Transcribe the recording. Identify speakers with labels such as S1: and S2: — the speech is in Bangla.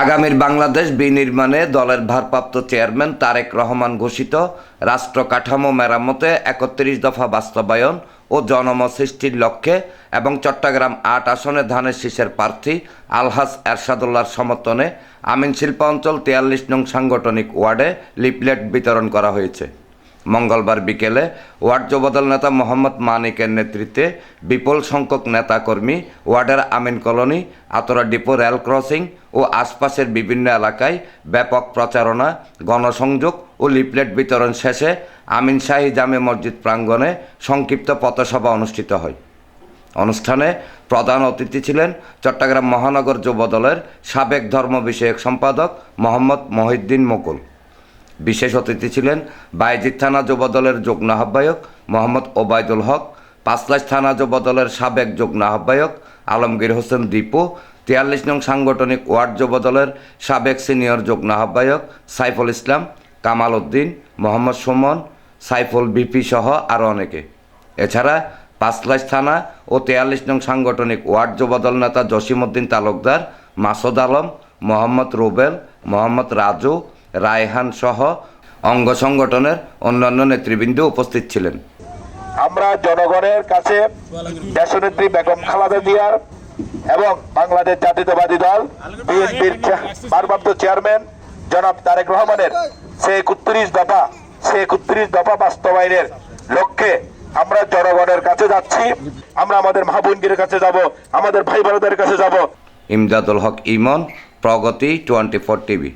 S1: আগামীর বাংলাদেশ বিনির্মাণে দলের ভারপ্রাপ্ত চেয়ারম্যান তারেক রহমান ঘোষিত রাষ্ট্র কাঠামো মেরামতে একত্রিশ দফা বাস্তবায়ন ও জনম সৃষ্টির লক্ষ্যে এবং চট্টগ্রাম আট আসনে ধানের শীষের প্রার্থী আলহাজ এরশাদুল্লাহর সমর্থনে আমিন শিল্প অঞ্চল তিয়াল্লিশ নং সাংগঠনিক ওয়ার্ডে লিফলেট বিতরণ করা হয়েছে। মঙ্গলবার বিকেলে ওয়ার্ড যুবদল নেতা মোহাম্মদ মানিকের নেতৃত্বে বিপুল সংখ্যক নেতাকর্মী, ওয়ার্ডের Amin colony, Atra depot rail crossing ও আশপাশের বিভিন্ন এলাকায় ব্যাপক প্রচারণা, গণসংযোগ ও লিফলেট বিতরণ শেষে আমিন শাহী জামে মসজিদ প্রাঙ্গণে সংক্ষিপ্ত পথসভা অনুষ্ঠিত হয়। অনুষ্ঠানে প্রধান অতিথি ছিলেন চট্টগ্রাম মহানগর যুবদলের সাবেক ধর্ম বিষয়ক সম্পাদক মোহাম্মদ মহিউদ্দিন মুকুল। বিশেষ অতিথি ছিলেন বাইজিৎ থানা যুবদলের যুগ্ম আহ্বায়ক মোহাম্মদ ওবায়দুল হক পাঁচলাশ থানা যুবদলের সাবেক যুগ্ম আহ্বায়ক আলমগীর হোসেন দীপু তিয়াল্লিশ নং সাংগঠনিক ওয়ার্ড যুবদলের সাবেক সিনিয়র যুগ্ম আহ্বায়ক সাইফুল ইসলাম, কামাল উদ্দিন, মোহাম্মদ সুমন, সাইফুল বিপি সহ আরও অনেকে। এছাড়া পাঁচলাশ থানা ও তেয়াল্লিশ নং সাংগঠনিক ওয়ার্ড যুবদল নেতা জসিমউদ্দিন তালুকদার, মাসুদ আলম, মোহাম্মদ রুবেল, মোহাম্মদ রাজু রায়হান সহ অঙ্গ সংগঠনের অন্যান্য নেতৃবৃন্দ উপস্থিত ছিলেন।
S2: আমরা জনগণের কাছে দেশনেত্রী বেগম খালাদা জিয়ার এবং বাংলাদেশ জাতীয়তাবাদী দল বিএনপির ভারপ্রাপ্ত চেয়ারম্যান জনাব তারেক রহমানের সে একত্রিশ দফা সে একত্রিশ দফা বাস্তবায়নের লক্ষ্যে আমরা জনগণের কাছে যাচ্ছি। আমরা আমাদের মা বোনগির কাছে যাব আমাদের ভাই বোনদের কাছে যাব।
S1: Imdadul Haque Imon Progoti twenty four TV.